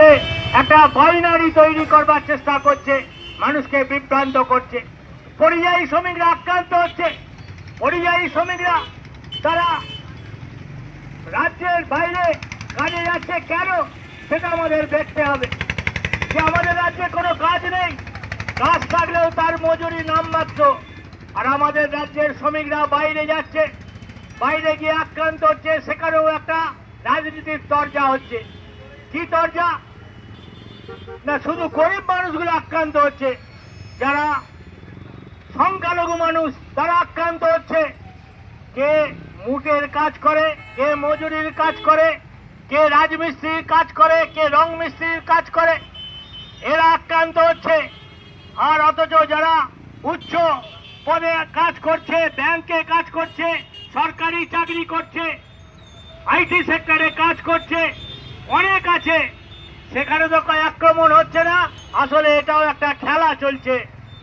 মধ্যে একটা বাইনারি তৈরি করবার চেষ্টা করছে, মানুষকে বিভ্রান্ত করছে। পরিযায়ী শ্রমিকরা আক্রান্ত হচ্ছে। পরিযায়ী শ্রমিকরা, তারা রাজ্যের বাইরে কাজে যাচ্ছে কেন? সেটা আমাদের দেখতে হবে। যে আমাদের রাজ্যে কোনো কাজ নেই, কাজ থাকলেও তার মজুরি নামমাত্র। আর আমাদের রাজ্যের শ্রমিকরা বাইরে যাচ্ছে, বাইরে গিয়ে আক্রান্ত হচ্ছে, সেখানেও একটা রাজনীতির তরজা হচ্ছে। কি তরজা? না, শুধু গরিব মানুষগুলো আক্রান্ত হচ্ছে, যারা সংখ্যালঘু মানুষ, তারা আক্রান্ত হচ্ছে। কে মুটের কাজ করে, কে মজুরির কাজ করে, কে রাজমিস্ত্রির কাজ করে, কে রং মিস্ত্রির কাজ করে, এরা আক্রান্ত হচ্ছে। আর অথচ যারা উচ্চ পদে কাজ করছে, ব্যাংকে কাজ করছে, সরকারি চাকরি করছে, আইটি সেক্টরে কাজ করছে, অনেক আছে। সেখানে তো আক্রমণ হচ্ছে না। আসলে এটাও একটা খেলা চলছে।